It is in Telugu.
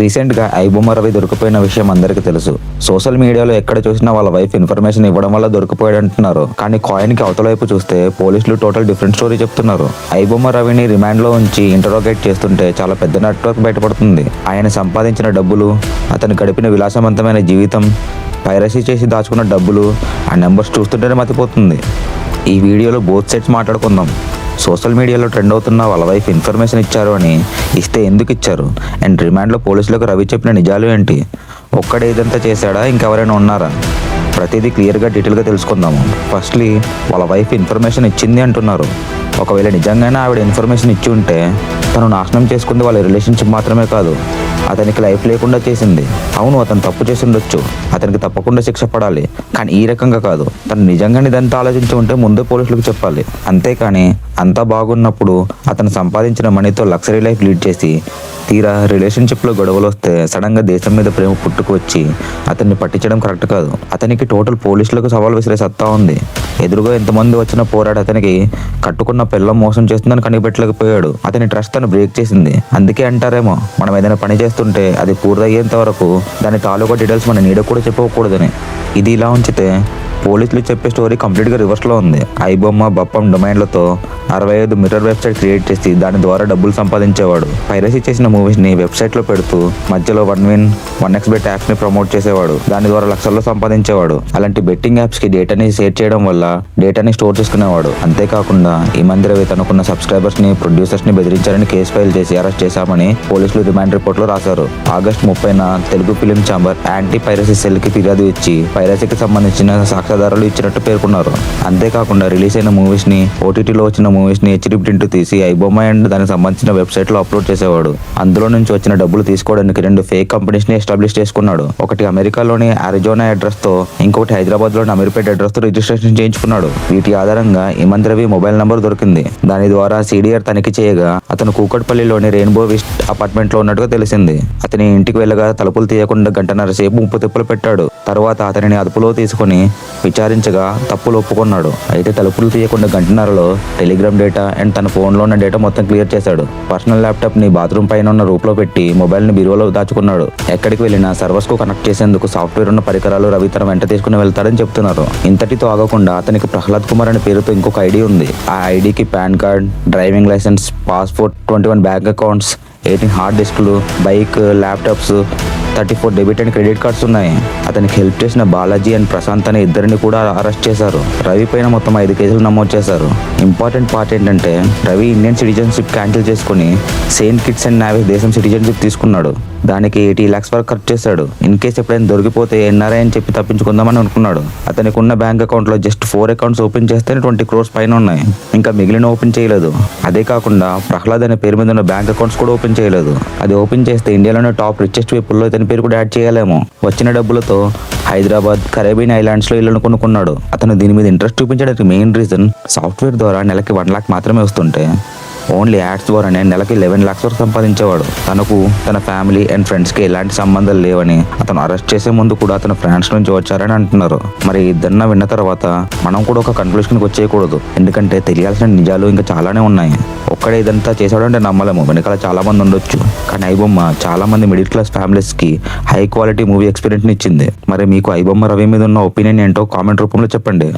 రీసెంట్గా ఐబొమ్మ రవి దొరికిపోయిన విషయం అందరికీ తెలుసు. సోషల్ మీడియాలో ఎక్కడ చూసినా వాళ్ళ వైఫ్ ఇన్ఫర్మేషన్ ఇవ్వడం వల్ల దొరికిపోయాడు అంటున్నారు కానీ కాయిన్కి అవతల వైపు చూస్తే పోలీసులు టోటల్ డిఫరెంట్ స్టోరీ చెప్తున్నారు. ఐబొమ్మ రవిని రిమాండ్లో ఉంచి ఇంటరోగేట్ చేస్తుంటే చాలా పెద్ద నెట్వర్క్ బయటపడుతుంది. ఆయన సంపాదించిన డబ్బులు అతను గడిపిన విలాసవంతమైన జీవితం పైరసీ చేసి దాచుకున్న డబ్బులు ఆ నెంబర్స్ చూస్తుంటేనే మతిపోతుంది. ఈ వీడియోలో బోత్ సైడ్స్ మాట్లాడుకుందాం. సోషల్ మీడియాలో ట్రెండ్ అవుతున్న వాళ్ళ వైఫ్ ఇన్ఫర్మేషన్ ఇచ్చారు అని ఇస్తే ఎందుకు ఇచ్చారు? అండ్ రిమాండ్లో పోలీసులకు రవి చెప్పిన నిజాలు ఏంటి? ఒక్కడే ఇదంతా చేశాడా? ఇంకెవరైనా ఉన్నారా? ప్రతిదీ క్లియర్గా డీటెయిల్గా తెలుసుకుందాము. ఫస్ట్లీ వాళ్ళ వైఫ్ ఇన్ఫర్మేషన్ ఇచ్చింది అంటున్నారు. ఒకవేళ నిజంగానే ఆవిడ ఇన్ఫర్మేషన్ ఇచ్చి ఉంటే తను నాశనం చేసుకుంది వాళ్ళ రిలేషన్షిప్ మాత్రమే కాదు. అతనికి లైఫ్ లేకుండా చేసింది. అవును అతను తప్పు చేసి ఉండొచ్చు అతనికి తప్పకుండా శిక్ష పడాలి. కానీ ఈ రకంగా కాదు. తను నిజంగానే ఇదంతా ఆలోచించి ఉంటే ముందే పోలీసులకు చెప్పాలి. అంతేకాని అంతా బాగున్నప్పుడు అతను సంపాదించిన మనీతో లగ్జరీ లైఫ్ లీడ్ చేసి తీరా రిలేషన్షిప్లో గొడవలు వస్తే సడన్గా దేశం మీద ప్రేమ పుట్టుకు వచ్చి అతన్ని పట్టించడం కరెక్ట్ కాదు. అతనికి టోటల్ పోలీసులకు సవాల్ విసిరే సత్తా ఉంది. ఎదురుగా ఎంతమంది వచ్చిన పోరాడు అతనికి కట్టుకున్న పిల్లం మోసం చేస్తుందని కనిపెట్టలేకపోయాడు. అతని ట్రస్ట్ తను బ్రేక్ చేసింది. అందుకే అంటారేమో మనం ఏదైనా పని చేస్తుంటే అది పూర్తయ్యేంత వరకు దాని తాలూకా డీటెయిల్స్ మన నీడ కూడా చెప్పకూడదని. ఇది ఇలా ఉంచితే పోలీసులు చెప్పే స్టోరీ కంప్లీట్గా రివర్స్లో ఉంది. ఐబొమ్మ బప్పం డొమైన్లతో అరవై ఐదు మిర్రర్ వెబ్సైట్ క్రియేట్ చేసి దాని ద్వారా డబ్బులు సంపాదించేవాడు. పైరసీ చేసిన మూవీస్ని వెబ్సైట్లో పెడుతూ మధ్యలో one win one X bet యాప్స్ని ప్రమోట్ చేసేవాడు. దాని ద్వారా లక్షల్లో సంపాదించేవాడు. అలాంటి బెట్టింగ్ యాప్స్కి డేటాని షేర్ చేయడం వల్ల డేటాని స్టోర్ చేసుకునేవాడు. అంతేకాకుండా ఈ మంది రవి తనకున్న సబ్స్క్రైబర్స్ని ప్రొడ్యూసర్స్ని బెదిరించారని కేసు ఫైల్ చేసి అరెస్ట్ చేశామని పోలీసులు రిమాండ్ రిపోర్ట్లో రాశారు. ఆగస్ట్ ముప్పైన Telugu film chamber anti piracy సెల్కి ఫిర్యాదు ఇచ్చి పైరసీకి సంబంధించిన సాక్ష్యాధారాలు ఇచ్చినట్టు పేర్కొన్నారు. అంతేకాకుండా రిలీజ్ అయిన మూవీస్ని ఓటీటీలో వచ్చిన మూవీస్ని హెచ్డి ప్రింట్ తీసి ఐబొమ్మ అండ్ దానికి సంబంధించిన వెబ్సైట్లో అప్లోడ్ చేసేవాడు. అందులో నుంచి వచ్చిన డబ్బులు తీసుకోవడానికి రెండు ఫేక్ కంపెనీస్ని ఎస్టాబ్లిష్ చేసుకున్నాడు. ఒకటి అమెరికాలోని అరిజోనా అడ్రస్తో ఇంకొకటి హైదరాబాద్లోని అమీర్పేట్ అడ్రస్తో రిజిస్ట్రేషన్ చేయించుకున్నాడు. వీటి ఆధారంగా ఇమంత్ రవి మొబైల్ నంబర్ దొరికింది. దాని ద్వారా సిడిఆర్ తనిఖీ చేయగా అతను కూకట్పల్లిలోని రెయిన్బో విస్ట్ అపార్ట్మెంట్లో ఉన్నట్టుగా తెలిసింది. అతని ఇంటికి వెళ్ళగా తలుపులు తీయకుండా గంటన్నర సేపు ముప్పు తిప్పలు పెట్టాడు. తర్వాత అతనిని అదుపులో తీసుకుని విచారించగా తప్పులు ఒప్పుకున్నాడు. అయితే తలుపులు తీయకుండా గంటన్నరలో టెలిగ్రామ్ డేటా అండ్ తన ఫోన్లో ఉన్న డేటా మొత్తం క్లియర్ చేశాడు. పర్సనల్ ల్యాప్టాప్ని బాత్రూమ్ పైన ఉన్న రూప్లో పెట్టి మొబైల్ని బీరువాలో దాచుకున్నాడు. ఎక్కడికి వెళ్ళినా సర్వర్స్కు కనెక్ట్ చేసేందుకు సాఫ్ట్వేర్ ఉన్న పరికరాలు రవి తన వెంట తీసుకుని వెళ్తాడని చెప్తున్నారు. ఇంతటితో ఆగకుండా అతనికి ప్రహ్లాద్ కుమార్ అనే పేరుతో ఇంకొక ఐడి ఉంది. ఆ ఐడికి PAN card driving licence passport twenty one bank accounts eighteen hard డిస్క్లు bike laptops thirty four debit and credit cards ఉన్నాయి. అతనికి హెల్ప్ చేసిన బాలాజీ అండ్ ప్రశాంత్ అనే ఇద్దరిని కూడా అరెస్ట్ చేశారు. రవి పైన మొత్తం ఐదు కేసులు నమోదు చేశారు. ఇంపార్టెంట్ పార్ట్ ఏంటంటే రవి ఇండియన్ సిటిజన్షిప్ క్యాన్సిల్ చేసుకుని సెయింట్ కిట్స్ అండ్ నావిస్ దేశం సిటిజన్షిప్ తీసుకున్నాడు. దానికి ఎయిటీ ల్యాక్స్ వరకు ఖర్చు చేశాడు. ఇన్ కేస్ ఎప్పుడైనా దొరికిపోతే ఎన్ఆర్ఐ అని చెప్పి తప్పించుకుందామని అనుకున్నాడు. అతనికి ఉన్న బ్యాంక్ అకౌంట్లో జస్ట్ ఫోర్ అకౌంట్స్ ఓపెన్ చేస్తే ట్వంటీ క్రోర్స్ పైన ఉన్నాయి. ఇంకా మిగిలిన ఓపెన్ చేయలేదు. అదే కాకుండా ప్రహ్లాద్ అనే పేరు మీద ఉన్న బ్యాంక్ అకౌంట్స్ కూడా ఓపెన్ చేయలేదు. అది ఓపెన్ చేస్తే ఇండియాలోనే టాప్ రిచెస్ట్ పీపుల్లో ఇతని పేరు కూడా యాడ్ చేయాలేమో. వచ్చిన డబ్బులతో హైదరాబాద్ కరేబియన్ ఐలాండ్స్లో ఇల్లు కొనుక్కున్నాడు. అతను దీని మీద ఇంట్రెస్ట్ చూపించడానికి మెయిన్ రీజన్ సాఫ్ట్వేర్ ద్వారా నెలకి వన్ లాక్ మాత్రమే వస్తుంటే. ఓన్లీ యాడ్స్ ద్వారానే నెలకి లెవెన్ లాక్స్ వరకు సంపాదించేవాడు. తనకు తన ఫ్యామిలీ అండ్ ఫ్రెండ్స్కి ఎలాంటి సంబంధాలు లేవని అతను అరెస్ట్ చేసే ముందు కూడా అతను ఫ్రాన్స్ నుంచి వచ్చారని అంటున్నారు. మరి ఇద్దరిన విన్న తర్వాత మనం కూడా ఒక కన్క్లూషన్కి వచ్చేయకూడదు. ఎందుకంటే తెలియాల్సిన నిజాలు ఇంకా చాలానే ఉన్నాయి. ఒక్కడే ఇదంతా చేసాడంటే నమ్మలేము. వెనకాల చాలా మంది ఉండొచ్చు. కానీ ఐబొమ్మ చాలా మంది మిడిల్ క్లాస్ ఫ్యామిలీస్కి హై క్వాలిటీ మూవీ ఎక్స్పీరియన్స్ ఇచ్చింది. మరి మీకు ఐబొమ్మ రవి మీద ఉన్న ఒపీనియన్ ఏంటో కామెంట్ రూపంలో చెప్పండి.